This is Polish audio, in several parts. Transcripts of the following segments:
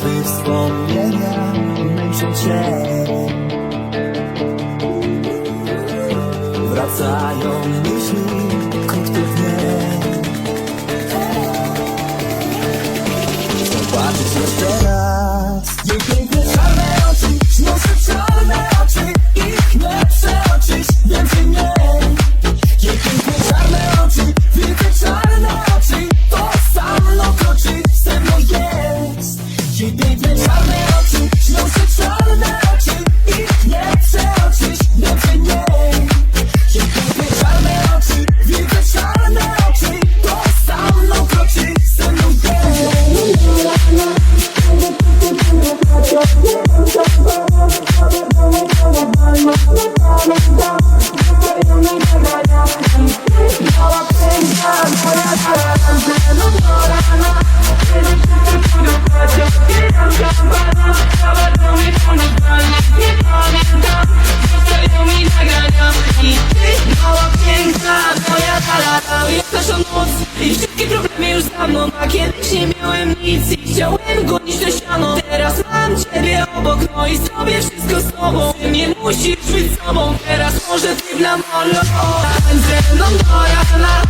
Twych wspomnieniach Myślę Cię zrobię wszystko z tobą. Ty nie musisz być sobą. Teraz może ty dla molo Tań ze mną do rana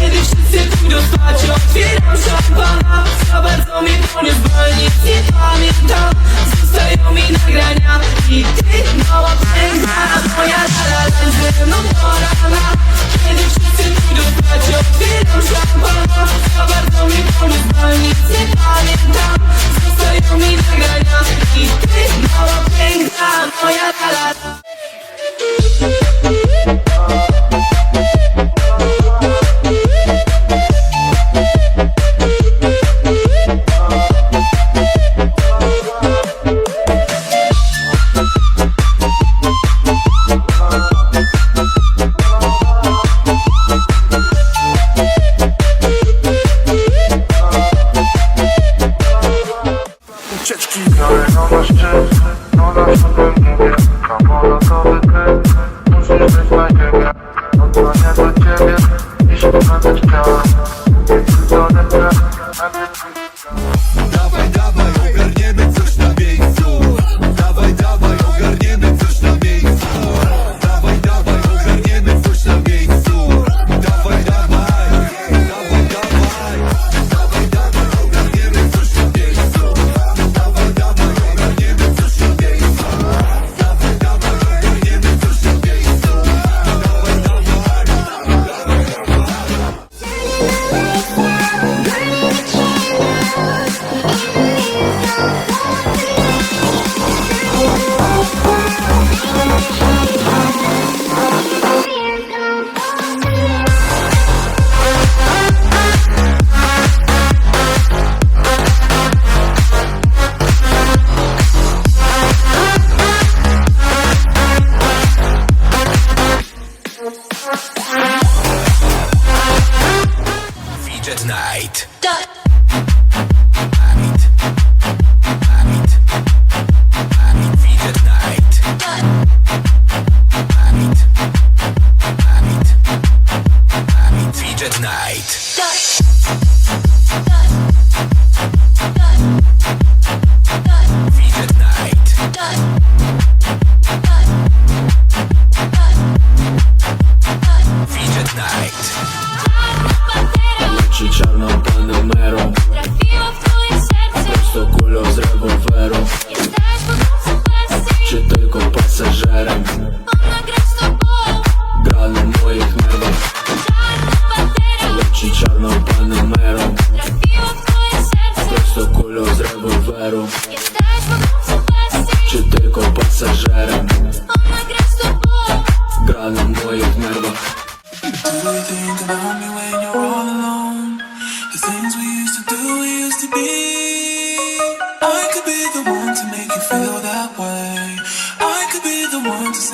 Kiedy wszyscy pójdą spać. Otwieram szampana Za bardzo mnie to nie zwolni Nie pamiętam. Zostają mi nagrania I ty mała piękna Moja rara Tań ze mną do rana Kiedy wszyscy pójdą spać. Otwieram szampana Za bardzo mnie to nie zwolni Nie pamiętam to mi nagrania I ty, mała piękna, moja lala Машина та не мером. Трафіо в твоє серце. Просто кулю з револьверу І так буду в Чи тільки пасажиром Вона гра з тобою. Гра на моїх нервах. Чорна батера Лучше чорно панамером Трафіо в твоє серце. Просто кулю з револьверу І так буду в Чи тільки пасажиром Вона гра з тобою. Гра на моїх нервах. Everything that I'm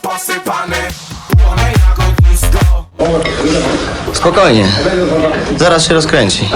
posypany. Płonę Spokojnie, zaraz się rozkręci.